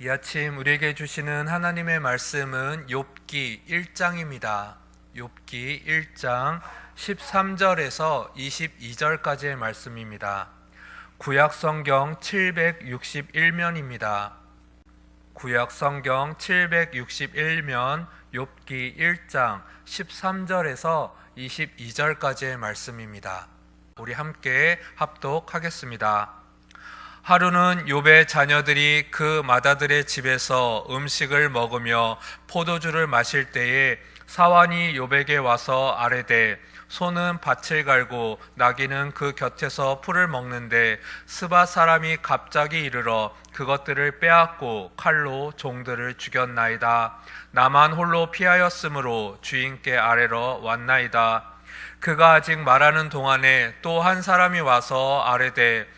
이 아침 우리에게 주시는 하나님의 말씀은 욥기 1장입니다. 욥기 1장 13절에서 22절까지의 말씀입니다. 구약 성경 761면입니다. 구약 성경 761면 욥기 1장 13절에서 22절까지의 말씀입니다. 우리 함께 합독하겠습니다. 하루는 욥의 자녀들이 그 마다들의 집에서 음식을 먹으며 포도주를 마실 때에 사환이 욥에게 와서 아뢰되 소는 밭을 갈고 나귀는 그 곁에서 풀을 먹는데 스바 사람이 갑자기 이르러 그것들을 빼앗고 칼로 종들을 죽였나이다. 나만 홀로 피하였으므로 주인께 아래러 왔나이다. 그가 아직 말하는 동안에 또 한 사람이 와서 아뢰되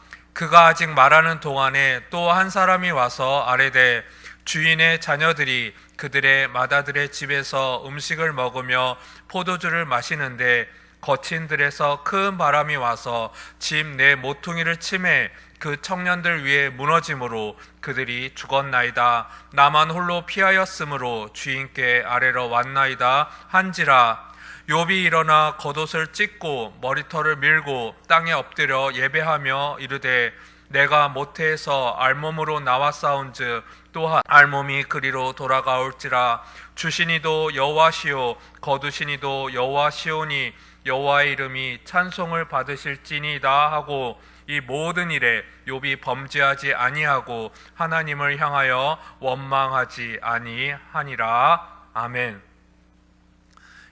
그가 아직 말하는 동안에 또 한 사람이 와서 아뢰되 주인의 자녀들이 그들의 마다들의 집에서 음식을 먹으며 포도주를 마시는데 거친 들에서 큰 바람이 와서 집 내 모퉁이를 침해 그 청년들 위에 무너짐으로 그들이 죽었나이다. 나만 홀로 피하였으므로 주인께 아래로 왔나이다. 한지라 욥이 일어나 겉옷을 찢고 머리털을 밀고 땅에 엎드려 예배하며 이르되 내가 모태에서 알몸으로 나왔사온즉 또한 알몸이 그리로 돌아가올지라 주신이도 여호와시오 거두신이도 여호와시오니 여호와의 이름이 찬송을 받으실지니이다 하고 이 모든 일에 욥이 범죄하지 아니하고 하나님을 향하여 원망하지 아니하니라 아멘.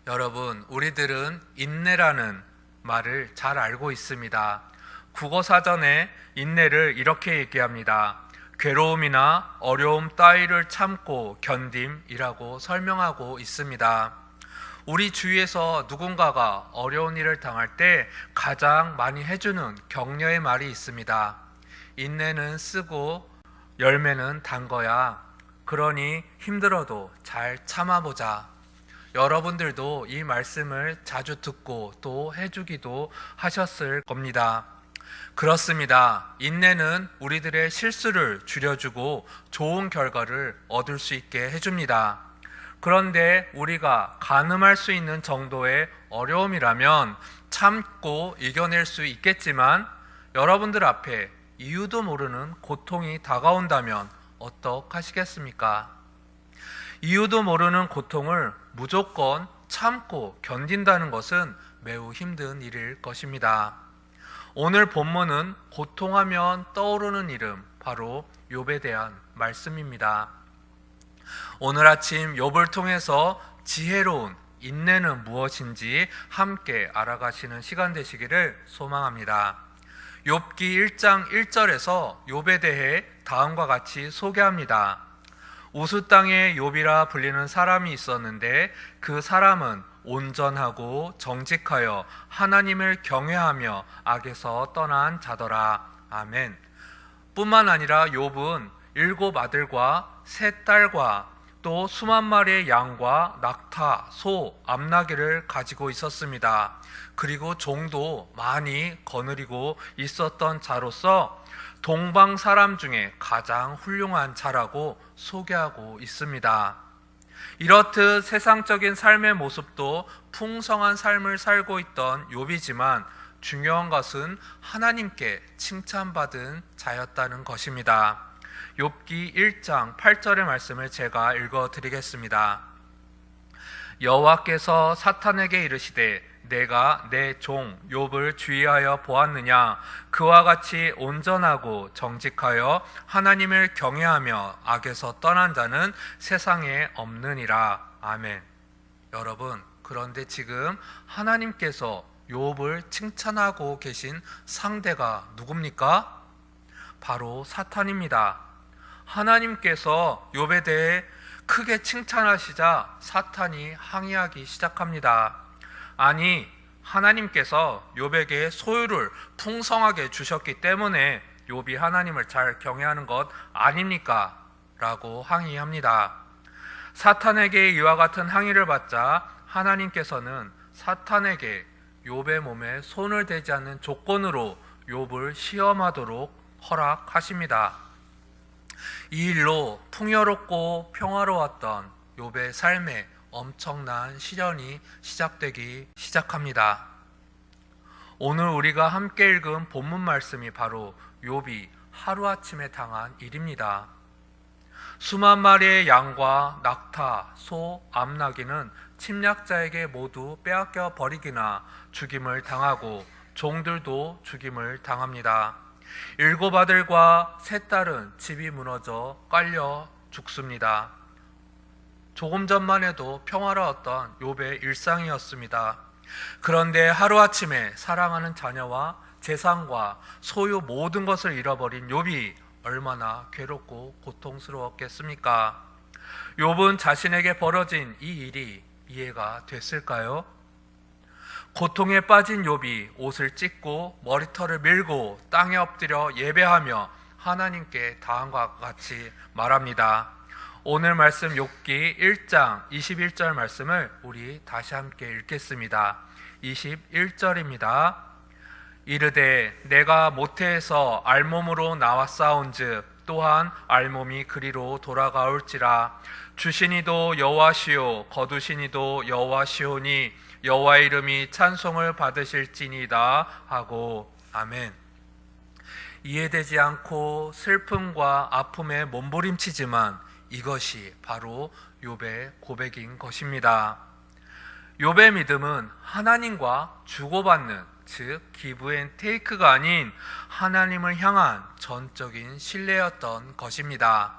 여러분, 우리들은 인내라는 말을 잘 알고 있습니다. 국어 사전에 인내를 이렇게 얘기합니다. 괴로움이나 어려움 따위를 참고 견딤이라고 설명하고 있습니다. 우리 주위에서 누군가가 어려운 일을 당할 때 가장 많이 해주는 격려의 말이 있습니다. 인내는 쓰고 열매는 단 거야. 그러니 힘들어도 잘 참아보자. 여러분들도 이 말씀을 자주 듣고 또 해주기도 하셨을 겁니다. 그렇습니다. 인내는 우리들의 실수를 줄여주고 좋은 결과를 얻을 수 있게 해줍니다. 그런데 우리가 가늠할 수 있는 정도의 어려움이라면 참고 이겨낼 수 있겠지만 여러분들 앞에 이유도 모르는 고통이 다가온다면 어떡하시겠습니까? 이유도 모르는 고통을 무조건 참고 견딘다는 것은 매우 힘든 일일 것입니다. 오늘 본문은 고통하면 떠오르는 이름 바로 욥에 대한 말씀입니다. 오늘 아침 욥을 통해서 지혜로운 인내는 무엇인지 함께 알아가시는 시간 되시기를 소망합니다. 욥기 1장 1절에서 욥에 대해 다음과 같이 소개합니다. 우수 땅의 욥이라 불리는 사람이 있었는데 그 사람은 온전하고 정직하여 하나님을 경외하며 악에서 떠난 자더라. 아멘. 뿐만 아니라 욥은 일곱 아들과 세 딸과 또 수만 마리의 양과 낙타, 소, 암나귀를 가지고 있었습니다. 그리고 종도 많이 거느리고 있었던 자로서 동방 사람 중에 가장 훌륭한 자라고 소개하고 있습니다. 이렇듯 세상적인 삶의 모습도 풍성한 삶을 살고 있던 욥이지만 중요한 것은 하나님께 칭찬받은 자였다는 것입니다. 욥기 1장 8절의 말씀을 제가 읽어 드리겠습니다. 여호와께서 사탄에게 이르시되 내가 내 종 욥을 주의하여 보았느냐 그와 같이 온전하고 정직하여 하나님을 경외하며 악에서 떠난 자는 세상에 없느니라 아멘. 여러분 그런데 지금 하나님께서 욥을 칭찬하고 계신 상대가 누굽니까? 바로 사탄입니다. 하나님께서 욥에 대해 크게 칭찬하시자 사탄이 항의하기 시작합니다. 아니 하나님께서 욥에게 소유를 풍성하게 주셨기 때문에 욥이 하나님을 잘 경외하는 것 아닙니까? 라고 항의합니다. 사탄에게 이와 같은 항의를 받자 하나님께서는 사탄에게 욥의 몸에 손을 대지 않는 조건으로 욥을 시험하도록 허락하십니다. 이 일로 풍요롭고 평화로웠던 욥의 삶에 엄청난 시련이 시작되기 시작합니다. 오늘 우리가 함께 읽은 본문 말씀이 바로 욥이 하루아침에 당한 일입니다. 수만 마리의 양과 낙타, 소, 암나귀는 침략자에게 모두 빼앗겨 버리기나 죽임을 당하고 종들도 죽임을 당합니다. 일곱 아들과 세 딸은 집이 무너져 깔려 죽습니다. 조금 전만 해도 평화로웠던 욥의 일상이었습니다. 그런데 하루아침에 사랑하는 자녀와 재산과 소유 모든 것을 잃어버린 욥이 얼마나 괴롭고 고통스러웠겠습니까? 욥은 자신에게 벌어진 이 일이 이해가 됐을까요? 고통에 빠진 욥이 옷을 찢고 머리털을 밀고 땅에 엎드려 예배하며 하나님께 다음과 같이 말합니다. 오늘 말씀 욥기 1장 21절 말씀을 우리 다시 함께 읽겠습니다. 21절입니다. 이르되 내가 모태에서 알몸으로 나왔사온즉 또한 알몸이 그리로 돌아가올지라 주시니도 여호와시오 거두시니도 여호와시오니 여호와 이름이 찬송을 받으실지니다 하고 아멘. 이해되지 않고 슬픔과 아픔에 몸부림치지만 이것이 바로 욥의 고백인 것입니다. 욥의 믿음은 하나님과 주고받는 즉 기브앤 테이크가 아닌 하나님을 향한 전적인 신뢰였던 것입니다.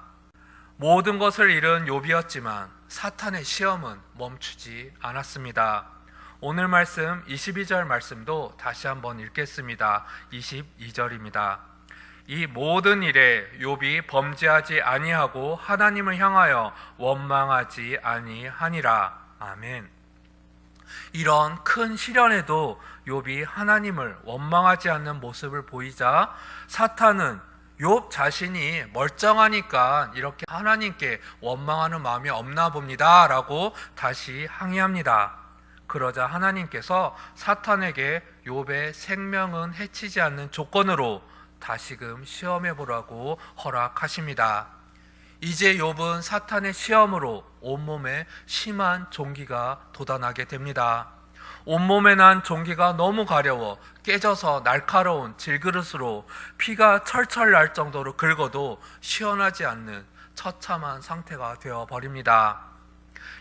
모든 것을 잃은 욥이었지만 사탄의 시험은 멈추지 않았습니다. 오늘 말씀 22절 말씀도 다시 한번 읽겠습니다. 22절입니다. 이 모든 일에 욥이 범죄하지 아니하고 하나님을 향하여 원망하지 아니하니라. 아멘. 이런 큰 시련에도 욥이 하나님을 원망하지 않는 모습을 보이자 사탄은 욥 자신이 멀쩡하니까 이렇게 하나님께 원망하는 마음이 없나 봅니다라고 다시 항의합니다. 그러자 하나님께서 사탄에게 욥의 생명은 해치지 않는 조건으로 다시금 시험해 보라고 허락하십니다. 이제 욥은 사탄의 시험으로 온몸에 심한 종기가 돋아나게 됩니다. 온몸에 난 종기가 너무 가려워 깨져서 날카로운 질그릇으로 피가 철철 날 정도로 긁어도 시원하지 않는 처참한 상태가 되어 버립니다.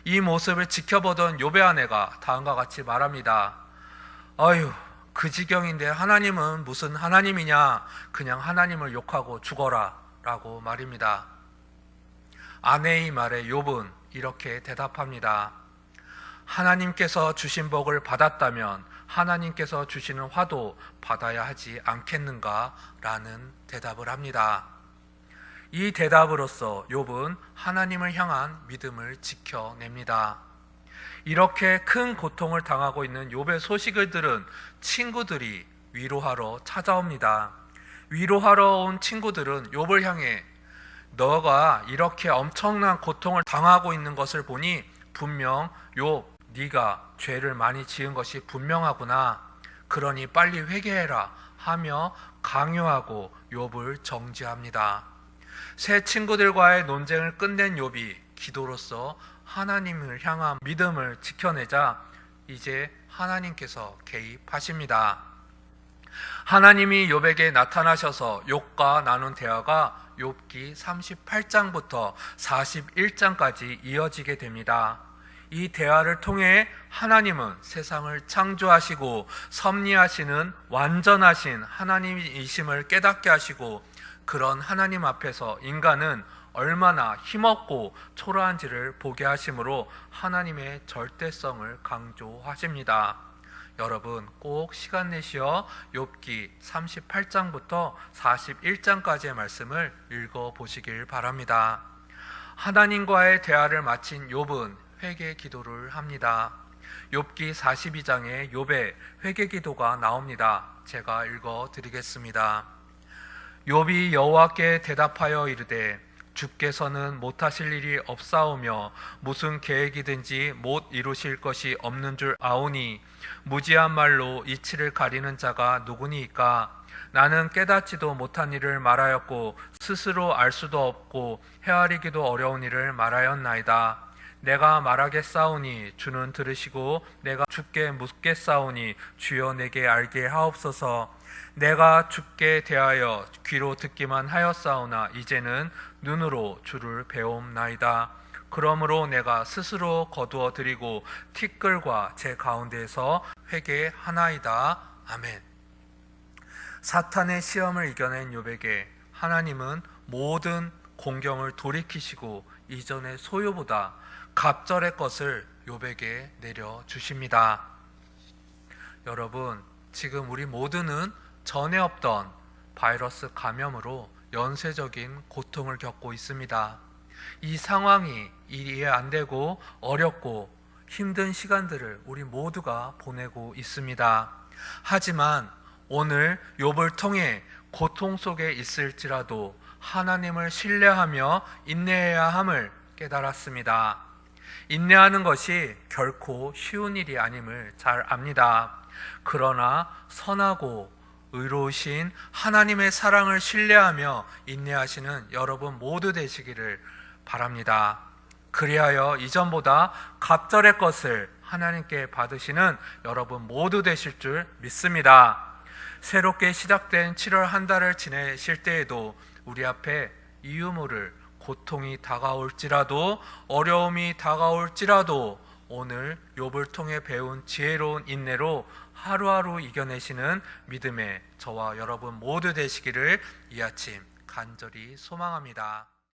이 모습을 지켜보던 욥의 아내가 다음과 같이 말합니다. 어휴, 그 지경인데 하나님은 무슨 하나님이냐? 그냥 하나님을 욕하고 죽어라. 라고 말입니다. 아내의 말에 욥은 이렇게 대답합니다. 하나님께서 주신 복을 받았다면 하나님께서 주시는 화도 받아야 하지 않겠는가? 라는 대답을 합니다. 이 대답으로써 욥은 하나님을 향한 믿음을 지켜냅니다. 이렇게 큰 고통을 당하고 있는 욥의 소식을 들은 친구들이 위로하러 찾아옵니다. 위로하러 온 친구들은 욥을 향해 너가 이렇게 엄청난 고통을 당하고 있는 것을 보니 분명 욥 네가 죄를 많이 지은 것이 분명하구나. 그러니 빨리 회개해라 하며 강요하고 욥을 정지합니다. 새 친구들과의 논쟁을 끝낸 욥이 기도로서 하나님을 향한 믿음을 지켜내자 이제 하나님께서 개입하십니다. 하나님이 욥에게 나타나셔서 욥과 나눈 대화가 욥기 38장부터 41장까지 이어지게 됩니다. 이 대화를 통해 하나님은 세상을 창조하시고 섭리하시는 완전하신 하나님이심을 깨닫게 하시고 그런 하나님 앞에서 인간은 얼마나 힘없고 초라한지를 보게 하심으로 하나님의 절대성을 강조하십니다. 여러분 꼭 시간 내시어 욥기 38장부터 41장까지의 말씀을 읽어 보시길 바랍니다. 하나님과의 대화를 마친 욥은 회개 기도를 합니다. 욥기 42장에 욥의 회개 기도가 나옵니다. 제가 읽어 드리겠습니다. 욥이 여호와께 대답하여 이르되 주께서는 못하실 일이 없사오며 무슨 계획이든지 못 이루실 것이 없는 줄 아오니 무지한 말로 이치를 가리는 자가 누구니이까 나는 깨닫지도 못한 일을 말하였고 스스로 알 수도 없고 헤아리기도 어려운 일을 말하였나이다. 내가 말하겠사오니 주는 들으시고 내가 주께 묻겠사오니 주여 내게 알게 하옵소서. 내가 주께 대하여 귀로 듣기만 하였사오나 이제는 눈으로 주를 배움나이다. 그러므로 내가 스스로 거두어 드리고 티끌과 제 가운데에서 회개하나이다. 아멘. 사탄의 시험을 이겨낸 욥에게 하나님은 모든 공경을 돌이키시고 이전의 소유보다 갑절의 것을 욥에게 내려 주십니다. 여러분, 지금 우리 모두는 전에 없던 바이러스 감염으로 연쇄적인 고통을 겪고 있습니다. 이 상황이 이해 안 되고 어렵고 힘든 시간들을 우리 모두가 보내고 있습니다. 하지만 오늘 욥을 통해 고통 속에 있을지라도 하나님을 신뢰하며 인내해야 함을 깨달았습니다. 인내하는 것이 결코 쉬운 일이 아님을 잘 압니다. 그러나 선하고 의로우신 하나님의 사랑을 신뢰하며 인내하시는 여러분 모두 되시기를 바랍니다. 그리하여 이전보다 갑절의 것을 하나님께 받으시는 여러분 모두 되실 줄 믿습니다. 새롭게 시작된 7월 한 달을 지내실 때에도 우리 앞에 이유 모를 고통이 다가올지라도 어려움이 다가올지라도 오늘 욥을 통해 배운 지혜로운 인내로 하루하루 이겨내시는 믿음의 저와 여러분 모두 되시기를 이 아침 간절히 소망합니다.